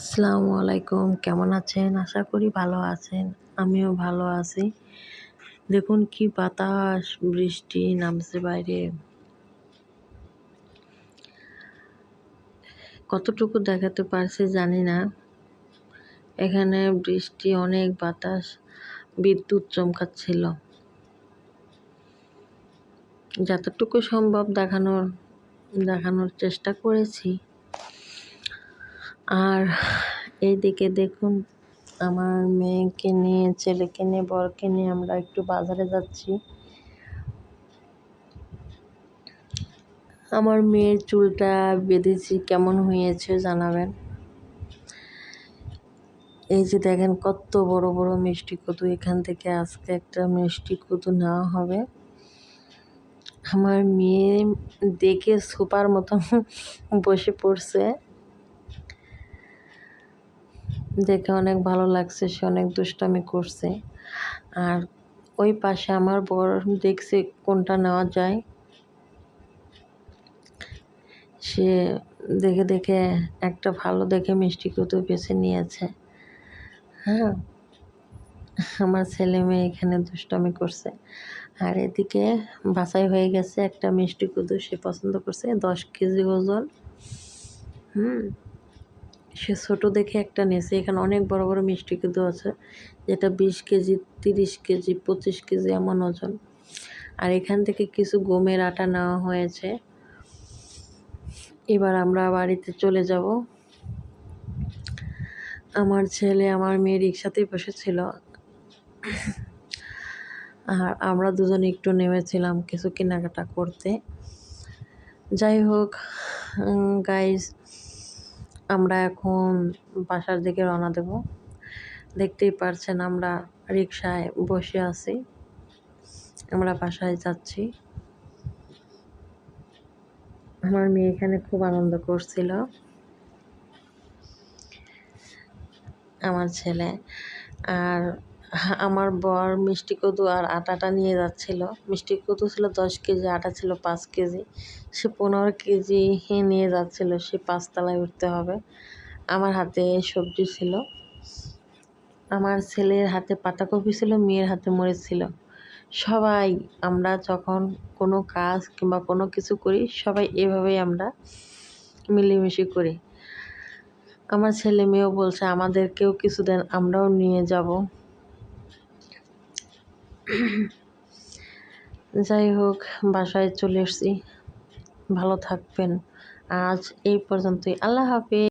আসসালামু আলাইকুম। কেমন আছেন? আশা করি ভালো আছেন। আমিও ভালো আছি। দেখুন কি বাতাস, বৃষ্টি নামছে বাইরে। কতটুকু দেখাতে পারছি জানি না। এখানে বৃষ্টি, অনেক বাতাস, বিদ্যুৎ চমকাচ্ছিল। যতটুকু সম্ভব দেখানোর দেখানোর চেষ্টা করেছি। আর এইদিকে দেখুন, আমার মেয়েকে নিয়ে, ছেলেকে নিয়ে, বরকে নিয়ে আমরা একটু বাজারে যাচ্ছি। আমার মেয়ের চুলটা বেঁধেছি, কেমন হয়েছে জানাবেন? এই যে দেখেন, কত বড় বড় মিষ্টি কদু। এখান থেকে আজকে একটা মিষ্টি কদু নেওয়া হবে। আমার মেয়ে দেখে সুপার মতো বসে পড়ছে। দেখে অনেক ভালো লাগছে, সে অনেক দুষ্টামি করছে। আর ওই পাশে আমার বর দেখছে কোনটা নেওয়া যায়। সে দেখে দেখে একটা ভালো দেখে মিষ্টি কুতু বেছে নিয়েছে। হ্যাঁ আমার ছেলে মেয়ে এখানে দুষ্টামি করছে। আর এদিকে বাছাই হয়ে গেছে একটা মিষ্টি কুদু সে পছন্দ করছে, দশ কেজি ওজন। হুম। সে ছোট দেখে একটা নিয়েছে এখানে অনেক বড় বড় মিষ্টি কুদু আছে, যেটা বিশ কেজি, তিরিশ কেজি, পঁচিশ কেজি এমন ওজন। আর এখান থেকে কিছু গমের আটা নেওয়া হয়েছে। এবার আমরা বাড়িতে চলে যাব। আমার ছেলে, আমার মেয়ে রিক্সাতেই বসেছিল। আর আমরা দুজন একটু নেমেছিলাম কিছু কেনাকাটা করতে। যাই হোক গাইজ আমরা এখন বাসার দিকে রওনা দেব। দেখতেই পারছেন আমরা রিক্সায় বসে আছি। আমরা বাসায় যাচ্ছি। আমার মেয়ে এখানে খুব আনন্দ করছিল। আমার ছেলে। আর আমার বর মিষ্টি কদু আর আটাটা নিয়ে যাচ্ছিল। মিষ্টি কদু ছিল দশ কেজি, আটা ছিল পাঁচ কেজি। সে পনেরো কেজি নিয়ে যাচ্ছিল, সে পাঁচতলায় উঠতে হবে। আমার হাতে সবজি ছিল। আমার ছেলের হাতে পাতাকপি ছিল, মেয়ের হাতে মরিচ ছিল। সবাই আমরা যখন কোনো কাজ কিংবা কোনো কিছু করি, সবাই এভাবেই আমরা মিলেমিশে করি। আমার ছেলে মেয়েও বলছে, আমাদেরকেও কিছু দেন, আমরাও নিয়ে যাব। যাই হোক বাসায় চলে এসছি ভালো থাকবেন। আজ এই পর্যন্তই। আল্লাহ হাফিজ।